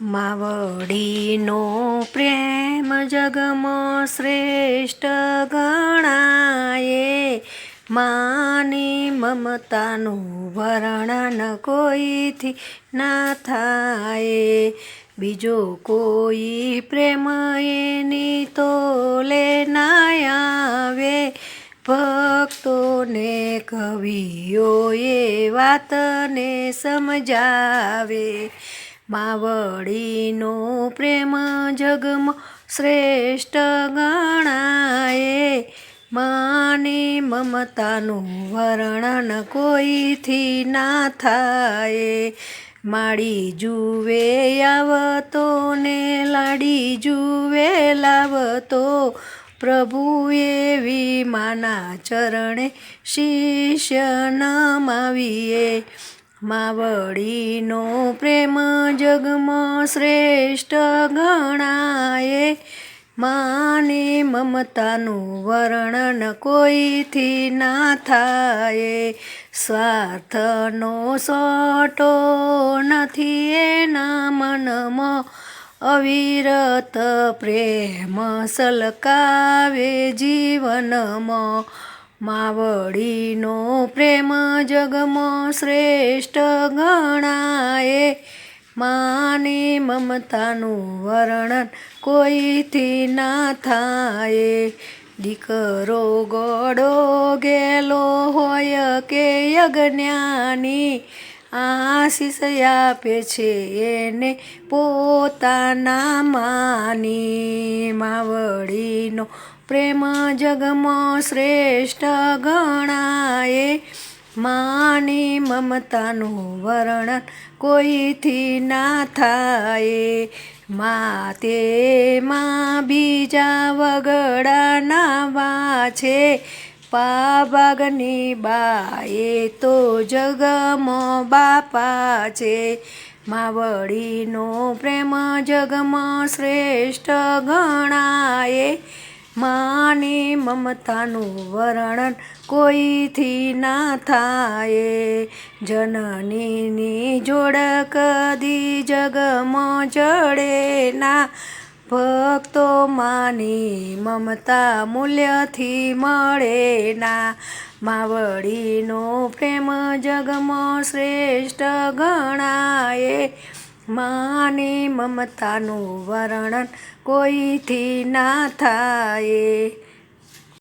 માવડીનો પ્રેમ જગમાં શ્રેષ્ઠ ગણાય. માની મમતાનું વર્ણન કોઈથી ના થાય. બીજો કોઈ પ્રેમ એની તોલે ના આવે. ભક્તોને કવિઓએ વાતને સમજાવે. માવડીનો પ્રેમ જગમાં શ્રેષ્ઠ ગણાય. માની મમતાનું વર્ણન કોઈથી ના થાય. માડી જુએ આવતો ને લાડી જુએ લાવતો. પ્રભુ એવી માના ચરણે શિષ્ય નમાવીએ. માવડીનો પ્રેમ જગમાં શ્રેષ્ઠ ગણાય. માને મમતાનું વર્ણન કોઈથી ના થાય. સ્વાર્થનો સોટો નથી એના મનમાં. અવિરત પ્રેમ સલકાવે જીવનમાં. માવડીનો પ્રેમ જગમાં શ્રેષ્ઠ ગણાય. માની મમતાનું વર્ણન કોઈથી ના થાય. દીકરો ગોડો ગેલો હોય કે યજ્ઞાની. આશીષ આપે છે એને પોતાના માની માવડીનો પ્રેમ જગમાં શ્રેષ્ઠ ગણાય. માની મમતાનું વર્ણન કોઈથી ના થાય. માતે માં બીજા વગડાના વા છે. પાબાગની બાએ તો જગમાં બાપા છે. માવડીનો પ્રેમ જગમાં શ્રેષ્ઠ ગણાય. માની મમતાનું વર્ણન કોઈથી ના થાય. જનનીની જોડ કદી જગમાં જડે ના. ભક્તો માની મમતા મૂલ્યથી મળે ના માવડીનો પ્રેમ જગમાં શ્રેષ્ઠ ગણાય. માની મમતાનું વર્ણન કોઈથી ના થાય.